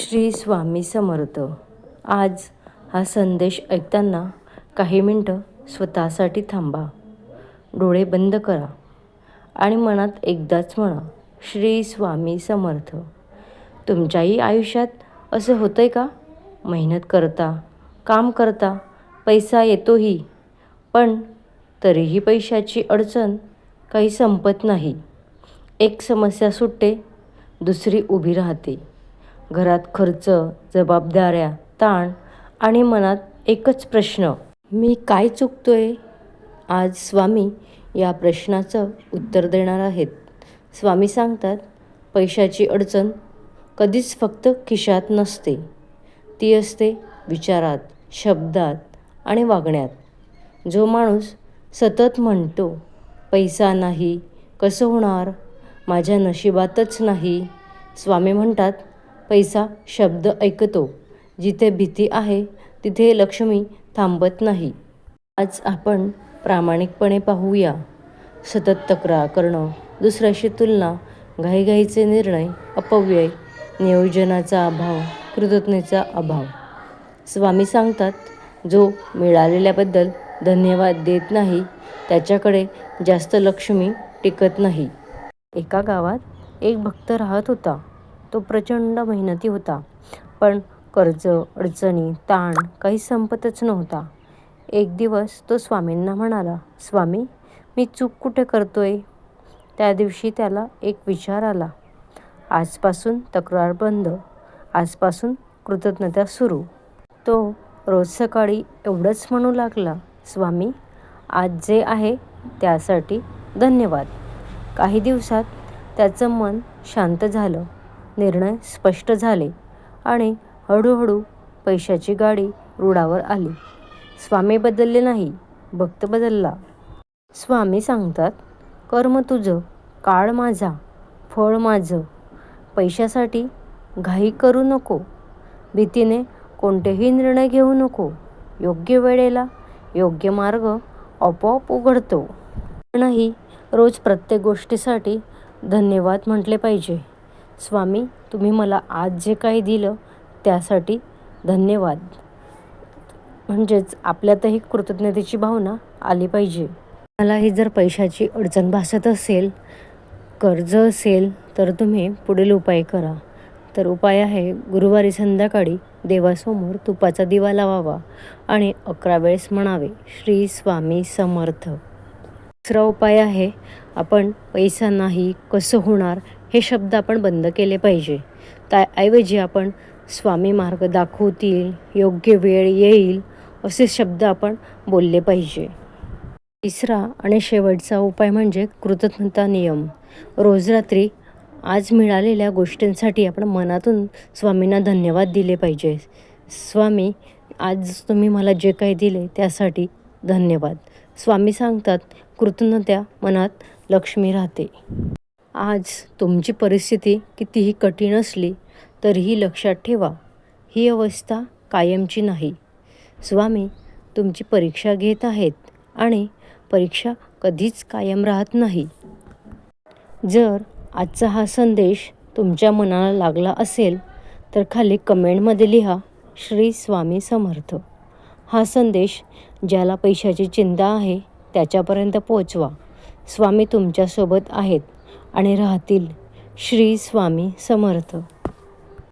श्री स्वामी समर्थ. आज हा संदेश ऐकताना काही मिनटं स्वतःसाठी थांबा. डोळे बंद करा आणि मनात एकदाच म्हणा श्री स्वामी समर्थ तुमच्याही आयुष्यात असं होतं आहे का? मेहनत करता काम करता पैसा येतोही पण तरीही पैशाची अडचण काही संपत नाही. एक समस्या सुटते दुसरी उभी राहते. घरात खर्च जबाबदाऱ्या ताण आणि मनात एकच प्रश्न मी काय चुकतोय? आज स्वामी या प्रश्नाचं उत्तर देणार आहेत. स्वामी सांगतात पैशाची अडचण कधीच फक्त खिशात नसते. ती असते विचारात शब्दात आणि वागण्यात. जो माणूस सतत म्हणतो पैसा नाही कसं होणार? माझ्या नशिबातच नाही. स्वामी म्हणतात पैसा शब्द ऐकतो. जिथे भीती आहे तिथे लक्ष्मी थांबत नाही. आज आपण प्रामाणिकपणे पाहूया. सतत तक्रार करणं दुसऱ्याशी तुलना घाईघाईचे निर्णय अपव्यय नियोजनाचा अभाव कृतज्ञतेचा अभाव. स्वामी सांगतात जो मिळालेल्याबद्दल धन्यवाद देत नाही त्याच्याकडे जास्त लक्ष्मी टिकत नाही. एका गावात एक भक्त राहत होता. तो प्रचंड मेहनती होता. पण कर्ज अडचणी ताण काही संपतच नव्हता. एक दिवस तो स्वामींना म्हणाला स्वामी मी चूक कुठे करतोय? त्या दिवशी त्याला एक विचार आला. आजपासून तक्रार बंद. आजपासून कृतज्ञता सुरू. तो रोज सकाळी एवढंच म्हणू लागला स्वामी आज जे आहे त्यासाठी धन्यवाद. काही दिवसात त्याचं मन शांत झालं. निर्णय स्पष्ट झाले आणि हळूहळू पैशाची गाडी रुळावर आली. स्वामी बदलले नाही भक्त बदलला. स्वामी सांगतात कर्म तुझं काळ माझा फळ माझं. पैशासाठी घाई करू नको. भीतीने कोणतेही निर्णय घेऊ नको. योग्य वेळेला योग्य मार्ग आपोआप उघडतो. नाही रोज प्रत्येक गोष्टीसाठी धन्यवाद म्हटले पाहिजे. स्वामी तुम्ही मला आज जे काही दिलं त्यासाठी धन्यवाद. म्हणजेच आपल्यातही कृतज्ञतेची भावना आली पाहिजे. मलाही जर पैशाची अडचण भासत असेल कर्ज असेल तर तुम्ही पुढील उपाय करा. तर उपाय आहे गुरुवारी संध्याकाळी देवासमोर तुपाचा दिवा लावावा आणि अकरा वेळेस म्हणावे श्री स्वामी समर्थ. दुसरा उपाय आहे आपण पैसा नाही कसं होणार हे शब्द आपण बंद केले पाहिजे. त्याऐवजी आपण स्वामी मार्ग दाखवतील योग्य वेळ येईल असे शब्द आपण बोलले पाहिजे. तिसरा आणि शेवटचा उपाय म्हणजे कृतज्ञता नियम. रोज रात्री आज मिळालेल्या गोष्टींसाठी आपण मनातून स्वामींना धन्यवाद दिले पाहिजे. स्वामी आज तुम्ही मला जे काही दिले त्यासाठी धन्यवाद. स्वामी सांगतात कृतज्ञता मनात लक्ष्मी राहते. आज तुमची परिस्थिती कितीही कठीण असली तरीही लक्षात ठेवा ही अवस्था कायमची नाही. स्वामी तुमची परीक्षा घेत आहेत आणि परीक्षा कधीच कायम राहत नाही. जर आजचा हा संदेश तुमच्या मनाला लागला असेल तर खाली कमेंटमध्ये लिहा श्री स्वामी समर्थ. हा संदेश ज्याला पैशाची चिंता आहे त्याच्यापर्यंत पोचवा. स्वामी तुमच्यासोबत आहेत आणि राहतील. श्री स्वामी समर्थ.